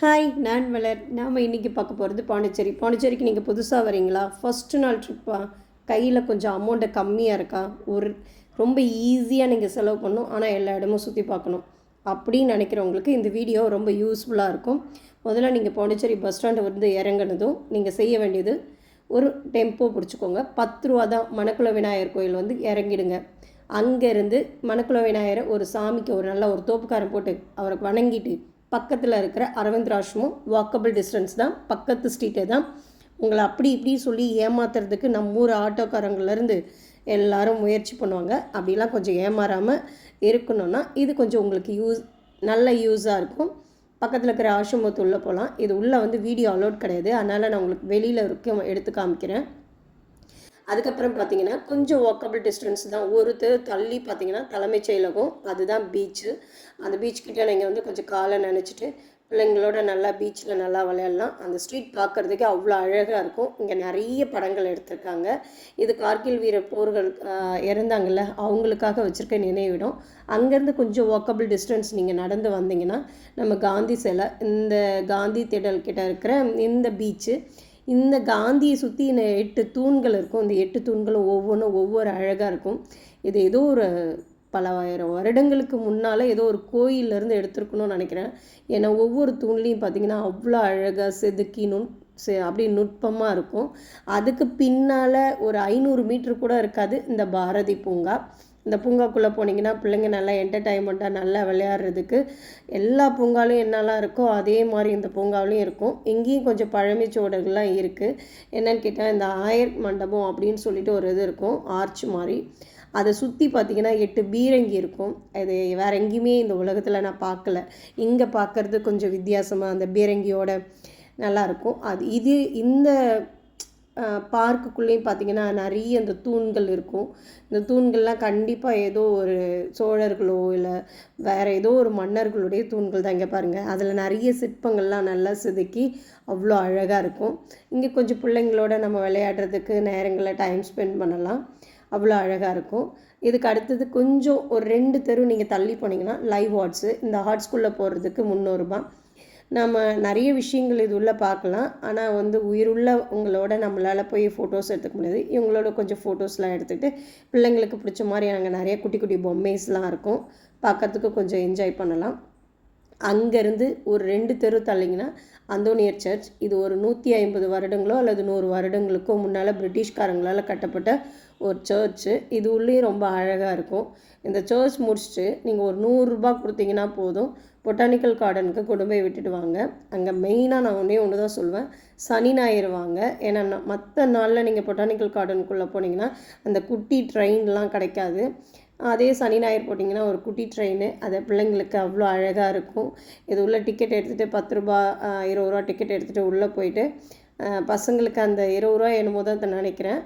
Hi நான் வளர் நாம் இன்றைக்கி பார்க்க போகிறது பாண்டிச்சேரி. பாண்டிச்சேரிக்கு நீங்கள் புதுசாக வரீங்களா? ஃபஸ்ட்டு நாள் ட்ரிப்பா கையில் கொஞ்சம் அமௌண்ட்டு கம்மியாக இருக்கா? ஒரு ரொம்ப ஈஸியாக நீங்கள் செலவு பண்ணணும். ஆனால் எல்லா இடமும் சுற்றி பார்க்கணும். அப்படின்னு நினைக்கிறவங்களுக்கு இந்த வீடியோ ரொம்ப யூஸ்ஃபுல்லாக இருக்கும். முதல்ல நீங்கள் பாண்டிச்சேரி பஸ் ஸ்டாண்டு வந்து இறங்குனதும் நீங்கள் செய்ய வேண்டியது ஒரு டெம்போ பிடிச்சிக்கோங்க. பத்து ரூபா தான் மணக்குள விநாயகர் கோயில் வந்து இறங்கிடுங்க. அங்கேருந்து மணக்குள விநாயகரை ஒரு சாமிக்கு ஒரு நல்ல ஒரு தோப்புக்காரன் போட்டு அவரை வணங்கிட்டு பக்கத்தில் இருக்கிற அரவிந்த் ஆஷ்ரமம் வாக்கபிள் டிஸ்டன்ஸ் தான் பக்கத்து ஸ்ட்ரீட்டே தான். உங்களை அப்படி இப்படி சொல்லி ஏமாத்துறதுக்கு நம்ம ஊர் ஆட்டோக்காரங்கள்லேருந்து எல்லாரும் முயற்சி பண்ணுவாங்க. அப்படிலாம் கொஞ்சம் ஏமாறாமல் இருக்கணும்னா இது கொஞ்சம் உங்களுக்கு யூஸ் நல்ல யூஸாக இருக்கும். பக்கத்தில் இருக்கிற ஆசிரமத்து உள்ளே போகலாம் இது உள்ளே வந்து வீடியோ அலோட் கிடையாது. அதனால் நான் உங்களுக்கு வெளியில் இருக்க எடுத்து காமிக்கிறேன். அதுக்கப்புறம் பார்த்தீங்கன்னா கொஞ்சம் வாக்கபிள் டிஸ்டன்ஸ் தான். ஒரு தெரு தள்ளி பார்த்தீங்கன்னா தலைமைச் செயலகம் அதுதான் பீச்சு அந்த பீச் கிட்டே நீங்கள் வந்து கொஞ்சம் காலை நினச்சிட்டு பிள்ளைங்களோட நல்லா பீச்சில் நல்லா விளையாடலாம். அந்த ஸ்ட்ரீட் பார்க்குறதுக்கே அவ்வளோ அழகாக இருக்கும். இங்கே நிறைய படங்கள் எடுத்திருக்காங்க. இது கார்கில் வீர போர்கள் இறந்தாங்கல்ல அவங்களுக்காக வச்சுருக்க நினைவிடம். அங்கேருந்து கொஞ்சம் வாக்கபிள் டிஸ்டன்ஸ் நீங்கள் நடந்து வந்தீங்கன்னா நம்ம காந்தி சிலை இந்த காந்தி திடல் கிட்ட இருக்கிற இந்த பீச்சு இந்த காந்தியை சுற்றி இந்த எட்டு தூண்கள் இருக்கும். இந்த எட்டு தூண்களும் ஒவ்வொன்றும் ஒவ்வொரு அழகாக இருக்கும். இது ஏதோ ஒரு பலவாயிரம் வருடங்களுக்கு முன்னால் ஏதோ ஒரு கோயிலேருந்து எடுத்திருக்கணும்னு நினைக்கிறேன். ஏன்னா ஒவ்வொரு தூண்லேயும் பார்த்திங்கன்னா அவ்வளோ அழகாக செதுக்கி நுண் செ அப்படி நுட்பமாக இருக்கும். அதுக்கு பின்னால் ஒரு ஐநூறு மீட்ரு கூட இருக்காது. இந்த பாரதி பூங்கா. இந்த பூங்காக்குள்ளே போனீங்கன்னா பிள்ளைங்க நல்லா என்டர்டைன்மெண்ட்டாக நல்லா விளையாடுறதுக்கு எல்லா பூங்காலையும் என்னெல்லாம் இருக்கோ அதே மாதிரி இந்த பூங்காவிலையும் இருக்கும். இங்கேயும் கொஞ்சம் பழமைச்சோடர்கள்லாம் இருக்குது என்னன்னு கேட்டால் இந்த ஆயர் மண்டபம் அப்படின்னு சொல்லிட்டு ஒரு இது இருக்கும் ஆர்ச் மாதிரி. அதை சுற்றி பார்த்தீங்கன்னா எட்டு பீரங்கி இருக்கும். அது வேற எங்கேயுமே இந்த உலகத்தில் நான் பார்க்கல இங்கே பார்க்கறது கொஞ்சம் வித்தியாசமாக அந்த பீரங்கியோட நல்லா இருக்கும். அது இது இந்த பார்க்குக்குள்ளேயும் பார்த்தீங்கன்னா நிறைய இந்த தூண்கள் இருக்கும். இந்த தூண்கள்லாம் கண்டிப்பாக ஏதோ ஒரு சோழர்களோ இல்லை வேறு ஏதோ ஒரு மன்னர்களுடைய தூண்கள் தான் இங்கே பாருங்கள் அதில் நிறைய சிற்பங்கள்லாம் நல்லா செதுக்கி அவ்வளோ அழகாக இருக்கும். இங்கே கொஞ்சம் பிள்ளைங்களோட நம்ம விளையாடுறதுக்கு நேரங்களில் டைம் ஸ்பெண்ட் பண்ணலாம். அவ்வளோ அழகாக இருக்கும். இதுக்கு அடுத்தது கொஞ்சம் ஒரு ரெண்டு தெரு நீங்கள் தள்ளி போனீங்கன்னா லைவ் ஹாட்ஸு இந்த ஹாட்ஸ்குள்ளே போகிறதுக்கு முந்நூறுரூபா நம்ம நிறைய விஷயங்கள் இது உள்ளே பார்க்கலாம். ஆனால் வந்து உயிருள்ள உங்களோட நம்மளால் போய் ஃபோட்டோஸ் எடுத்துக்க முடியாது. இவங்களோட கொஞ்சம் ஃபோட்டோஸ்லாம் எடுத்துகிட்டு பிள்ளைங்களுக்கு பிடிச்ச மாதிரி அங்கே நிறைய குட்டி குட்டி பொம்மைஸ்லாம் இருக்கும். பார்க்கறதுக்கு கொஞ்சம் என்ஜாய் பண்ணலாம். அங்கேருந்து ஒரு ரெண்டு தெரு தள்ளிங்கன்னா அந்தோனியர் சர்ச் இது ஒரு நூற்றி ஐம்பது வருடங்களோ அல்லது நூறு வருடங்களுக்கோ முன்னால் பிரிட்டிஷ்காரங்களால் கட்டப்பட்ட ஒரு சர்ச்சு. இது உள்ளேயும் ரொம்ப அழகாக இருக்கும். இந்த சர்ச் முடிச்சுட்டு நீங்கள் ஒரு நூறுரூபா கொடுத்தீங்கன்னா போதும். பொட்டானிக்கல் கார்டனுக்கு கொண்டு போய் விட்டுட்டு வாங்க. அங்கே மெயினாக நான் ஒன்றே ஒன்று தான் சொல்லுவேன் சனி ஞாயிறு வாங்க. ஏன்னா மற்ற நாளில் நீங்கள் பொட்டானிக்கல் கார்டனுக்குள்ளே போனீங்கன்னா அந்த குட்டி ட்ரெயின்லாம் கிடைக்காது. அதே சனி ஞாயிறு போட்டிங்கன்னா ஒரு குட்டி ட்ரெயின் அது பிள்ளைங்களுக்கு அவ்வளோ அழகாக இருக்கும். இது உள்ள டிக்கெட் எடுத்துகிட்டு பத்து ரூபா இருபது ரூபா டிக்கெட் எடுத்துகிட்டு உள்ளே போயிட்டு பசங்களுக்கு அந்த இருபது ரூபா என்னமோ தான் அதை நினைக்கிறேன்.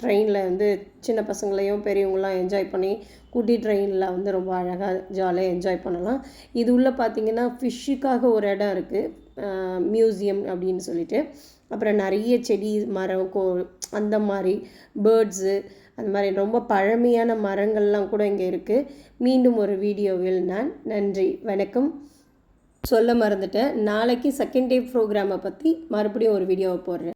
ட்ரெயினில் வந்து சின்ன பசங்களையும் பெரியவங்களாம் என்ஜாய் பண்ணி குட்டி ட்ரெயினில் வந்து ரொம்ப அழகாக ஜாலியாக என்ஜாய் பண்ணலாம். இது உள்ளே பார்த்தீங்கன்னா ஃபிஷ்ஷுக்காக ஒரு இடம் இருக்குது மியூசியம் அப்படின்னு சொல்லிட்டு. அப்புறம் நிறைய செடி மரம் கோ அந்த மாதிரி பேர்ட்ஸு அந்த மாதிரி ரொம்ப பழமையான மரங்கள்லாம் கூட இங்கே இருக்குது மீண்டும் ஒரு வீடியோவில் நான் நன்றி வணக்கம். சொல்ல மறந்துட்டேன். நாளைக்கு செகண்ட் டே ப்ரோக்ராமை பற்றி மறுபடியும் ஒரு வீடியோவை போடுறேன்.